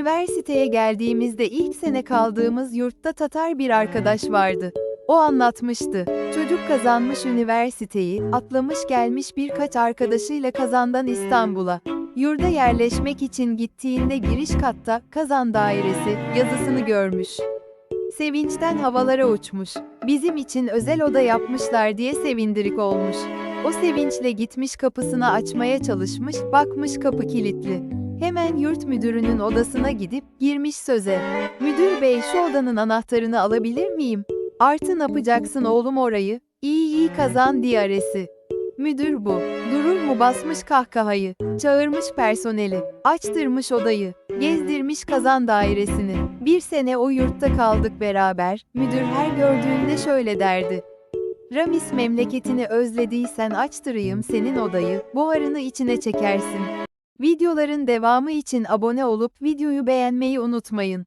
Üniversiteye geldiğimizde ilk sene kaldığımız yurtta Tatar bir arkadaş vardı. O anlatmıştı. Çocuk kazanmış üniversiteyi, atlamış gelmiş birkaç arkadaşıyla Kazan'dan İstanbul'a. Yurda yerleşmek için gittiğinde giriş katta Kazan Dairesi yazısını görmüş. Sevinçten havalara uçmuş. Bizim için özel oda yapmışlar diye sevindirik olmuş. O sevinçle gitmiş kapısını açmaya çalışmış, bakmış kapı kilitli. Hemen yurt müdürünün odasına gidip girmiş söze. Müdür bey şu odanın anahtarını alabilir miyim? Artı ne yapacaksın oğlum orayı? İyi iyi kazan diyaresi. Müdür bu. Durur mu basmış kahkahayı. Çağırmış personeli. Açtırmış odayı. Gezdirmiş kazan dairesini. Bir sene o yurtta kaldık beraber. Müdür her gördüğünde şöyle derdi. Ramis memleketini özlediysen açtırayım senin odayı. Buharını içine çekersin. Videoların devamı için abone olup videoyu beğenmeyi unutmayın.